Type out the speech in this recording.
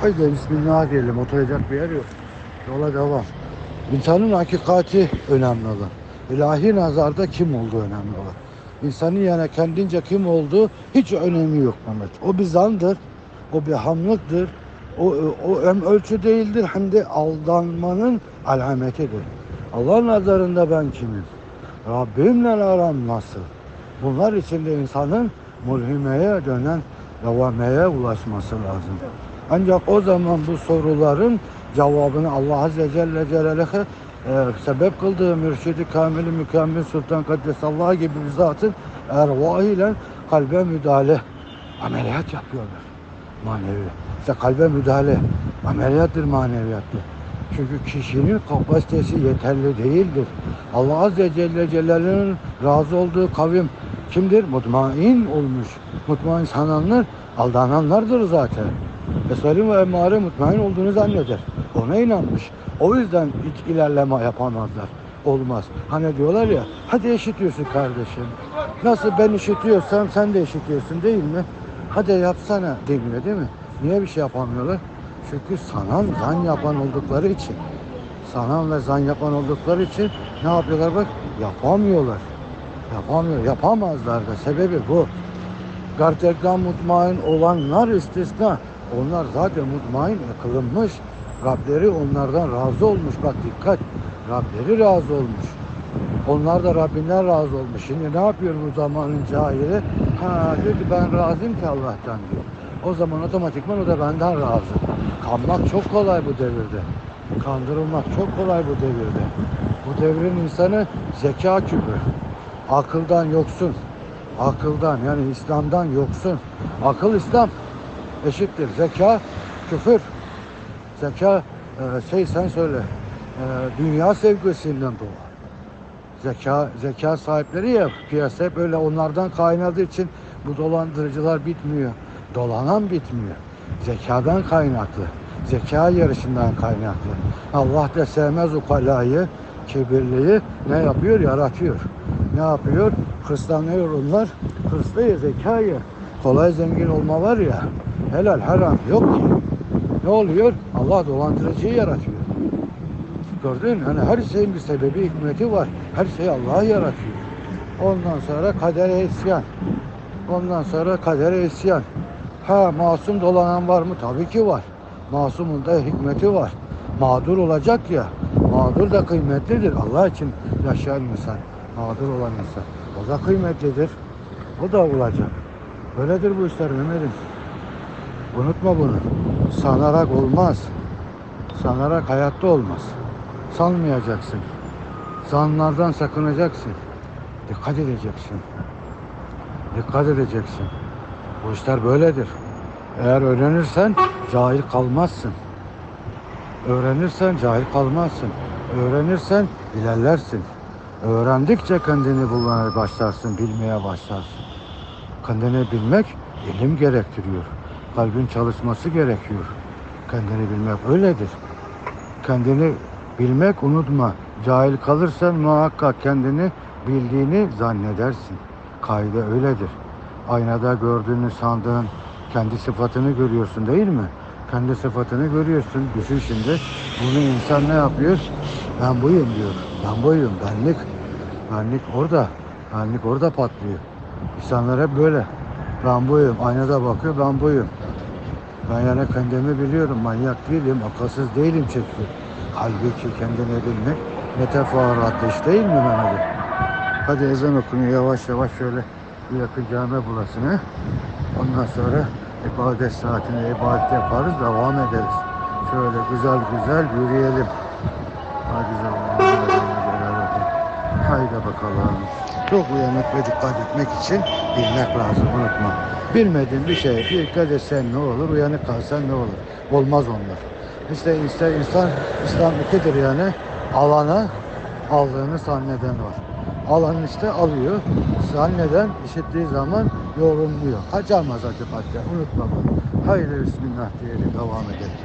Haydi bismillah diyelim. Oturacak bir yer yok. Yola devam. İnsanın hakikati önemli olan. İlahi nazarda kim olduğu önemli olan. İnsanın yani kendince kim olduğu hiç önemi yok Mehmet. O bir zandır. O bir hamlıktır. O, o hem ölçü değildir hem de aldanmanın alametidir. Allah nazarında ben kimim? Rabbimle aram nasıl? Bunlar içinde insanın mulhimeye dönen devameye ulaşması lazım. Ancak o zaman bu soruların cevabını Allah Azze Celle Celaluhu e, sebep kıldığı mürşidi kamili mükemmel Sultan Kaddesallahu gibi bir zatın ervahıyla kalbe müdahale ameliyat yapıyorlar. Manevi. İşte kalbe müdahale ameliyattır maneviyattır. Çünkü kişinin kapasitesi yeterli değildir. Allah Azze Celle Celaluhu'nun razı olduğu kavim kimdir? Mutmain olmuş. Mutmain sananlar aldananlardır zaten. Esverin ve emmare mutmain olduğunu zanneder. Ona inanmış. O yüzden hiç ilerleme yapamazlar. Olmaz. Hani diyorlar ya, hadi eşitiyorsun kardeşim. Nasıl ben işitiyorsam sen de işitiyorsun değil mi? Hadi yapsana demiyor değil mi? Niye bir şey yapamıyorlar? Çünkü sanan zan yapan oldukları için. Sanan ve zan yapan oldukları için ne yapıyorlar bak? Yapamıyorlar. Yapamıyor. Yapamazlar da. Sebebi bu. Gerçekten mutmain olanlar istisna. Onlar zaten mutmain kılınmış. Rableri onlardan razı olmuş. Bak dikkat. Rableri razı olmuş. Onlar da Rabbinden razı olmuş. Şimdi ne yapıyor bu zamanın cahili? Ha diyor ki ben razıyım ki Allah'tan diyor. O zaman otomatikman o da benden razı. Kanmak çok kolay bu devirde. Kandırılmak çok kolay bu devirde. Bu devrin insanı zeka küpü. Akıldan yoksun. Akıldan yani İslam'dan yoksun. Akıl İslam eşittir. Zeka küfür. Zeka e, şey sen söyle. e, dünya sevgisinden doğar. Zeka zeka sahipleri ya piyasa hep öyle onlardan kaynadığı için bu dolandırıcılar bitmiyor. Dolanan bitmiyor. Zekadan kaynaklı. Zeka yarışından kaynaklı. Allah da sevmez ukalayı, kibirliyi ne yapıyor? Yaratıyor. Ne yapıyor? Hırslanıyor onlar. Hırslı ya zekayı. Kolay zengin olma var ya. Helal haram yok ki. Ne oluyor? Allah dolandırıcıyı yaratıyor. Gördün mü? Yani her şeyin bir sebebi, hikmeti var. Her şeyi Allah yaratıyor. Ondan sonra kadere isyan. Ondan sonra kadere isyan. Ha masum dolanan var mı? Tabii ki var. Masumun da hikmeti var. Mağdur olacak ya. Mağdur da kıymetlidir. Allah için yaşayan insan. Mağdur olan insan. O da kıymetlidir. O da olacak. Böyledir bu işler Mehmet'im. Unutma bunu. Sanarak olmaz. Sanarak hayatta olmaz. Sanmayacaksın. Zanlardan sakınacaksın. Dikkat edeceksin. Dikkat edeceksin. Bu işler böyledir. Eğer öğrenirsen cahil kalmazsın. Öğrenirsen cahil kalmazsın. Öğrenirsen ilerlersin. Öğrendikçe kendini bulmaya başlarsın, bilmeye başlarsın. Kendini bilmek ilim gerektiriyor. Kalbin çalışması gerekiyor. Kendini bilmek öyledir. Kendini bilmek unutma. Cahil kalırsan muhakkak kendini bildiğini zannedersin. Kaide öyledir. Aynada gördüğünü sandığın kendi sıfatını görüyorsun değil mi? Kendi sıfatını görüyorsun. Düşün şimdi. Bunu insan ne yapıyor? Ben buyum diyor. Ben buyum. Benlik. Benlik orada. Benlik orada patlıyor. İnsanlar hep böyle. Ben buyum. Aynada bakıyor. Ben buyum. Ben yani kendimi biliyorum. Manyak değilim. Akılsız değilim çünkü. Halbuki kendini bilmek metaforatlı iş değil mi Mehmet'im? Hadi ezan okunuyor yavaş yavaş şöyle bir yakın cami bulasın he? Ondan sonra ibadet saatine ibadet yaparız, devam ederiz. Şöyle güzel güzel yürüyelim. Hadi zamanı Haydi bakalım. Çok uyanık ve dikkat etmek için bilmek lazım unutma. Bilmediğin bir şeye dikkat etsen ne olur, uyanık kalsan ne olur? Olmaz onlar. İşte, işte insan İslam ikidir yani. Alana aldığını zanneden var. Alan işte alıyor. Zanneden işittiği zaman yorumluyor. Kaçamaz hakikaten. Unutma bunu. Haydi Bismillah diyelim devam edelim.